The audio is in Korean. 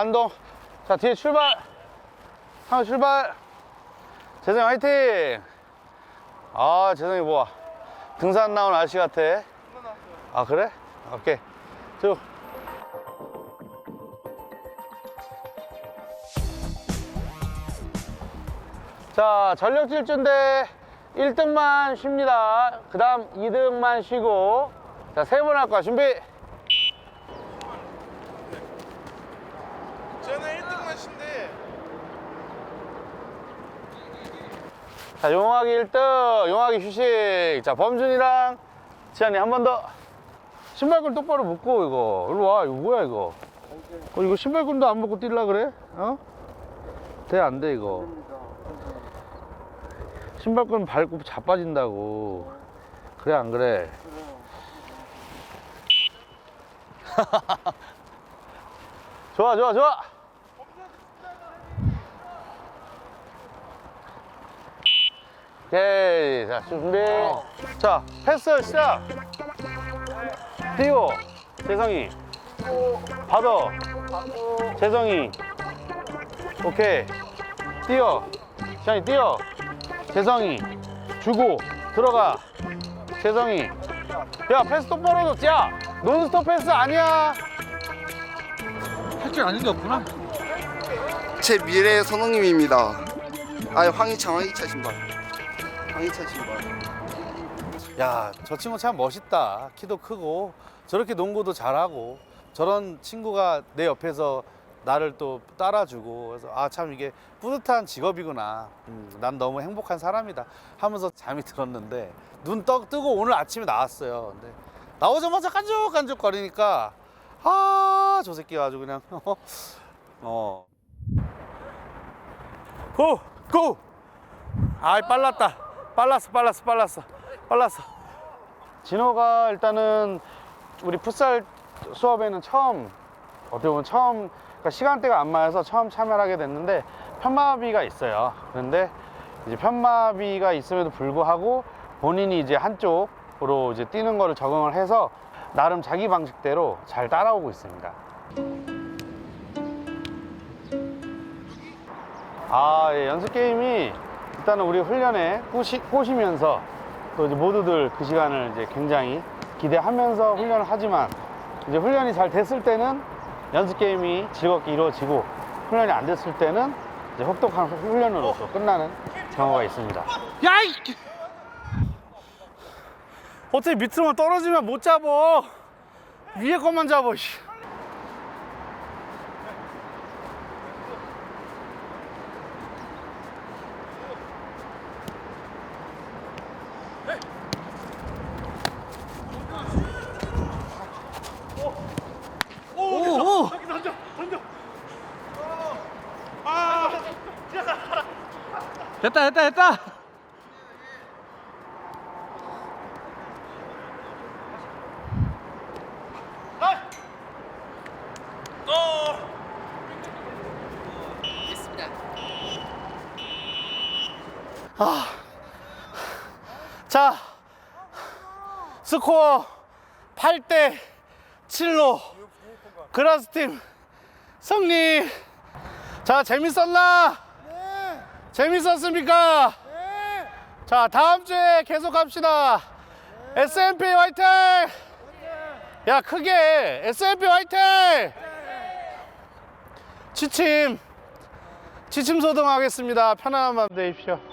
반동. 자, 뒤에 출발. 상우 출발. 재성이 화이팅! 아, 재성이 뭐야. 등산 나온 아저씨 같아. 아, 그래? 오케이. 쭉. 자, 전력 질주인데 1등만 쉽니다. 그 다음 2등만 쉬고. 자, 세 번 할 거야. 준비. 저는 1등만 신데 자, 용하기 1등, 용하기 휴식. 자, 범준이랑 지한이 한 번 더. 신발끈 똑바로 묶고, 이거. 일로 와, 이거 뭐야, 이거. 어, 이거 신발끈도 안 묶고 뛸라 그래? 어? 돼, 안 돼, 이거. 신발끈 밟고 자빠진다고. 그래, 안 그래? 좋아, 좋아, 좋아! 오케이. 자 준비. 자 패스 시작. 띄워. 재성이. 받아. 재성이. 오케이. 뛰어 시안이 뛰어 재성이. 주고. 들어가. 재성이. 야 패스 똑바로 줘. 야 논스톱 패스 아니야. 할 줄 아는 게 없구나. 제 미래의 선생님입니다. 아, 황희찬, 황희찬 신발. 황희찬 신발. 야, 저 친구 참 멋있다. 키도 크고 저렇게 농구도 잘하고 저런 친구가 내 옆에서 나를 또 따라주고 그래서 아 참 이게 뿌듯한 직업이구나. 음, 난 너무 행복한 사람이다. 하면서 잠이 들었는데 눈 떠, 뜨고 오늘 아침에 나왔어요. 근데 나오자마자 깐죽깐죽 거리니까 아, 저 새끼가 아주 그냥 어. 고! 고! 아이 빨랐다. 빨랐어, 빨랐어, 빨랐어, 빨랐어. 진호가 일단은 우리 풋살 수업에는 처음 어떻게 보면 처음 그러니까 시간대가 안 맞아서 처음 참여를 하게 됐는데 편마비가 있어요. 그런데 이제 편마비가 있음에도 불구하고 본인이 이제 한쪽으로 이제 뛰는 거를 적응을 해서 나름 자기 방식대로 잘 따라오고 있습니다. 아, 예, 연습 게임이 일단은 우리 훈련에 꼬시, 꼬시 면서 또 이제 모두들 그 시간을 이제 굉장히 기대하면서 훈련을 하지만 이제 훈련이 잘 됐을 때는 연습 게임이 즐겁게 이루어지고 훈련이 안 됐을 때는 이제 혹독한 훈련으로 또 끝나는 경우가 있습니다. 야! 이 어떻게 밑으로만 떨어지면 못 잡어? 위에 것만 잡어. 씨. 오, 오. 됐다, 됐다, 됐다. 자, 스코어 8대 7로 그라스팀 승리. 자, 재밌었나? 네. 재밌었습니까? 네. 자, 다음 주에 계속 합시다. SMP 화이팅! 야, 크게 SMP 화이팅! 취침. 취침 소동하겠습니다. 편안한 밤 되십시오.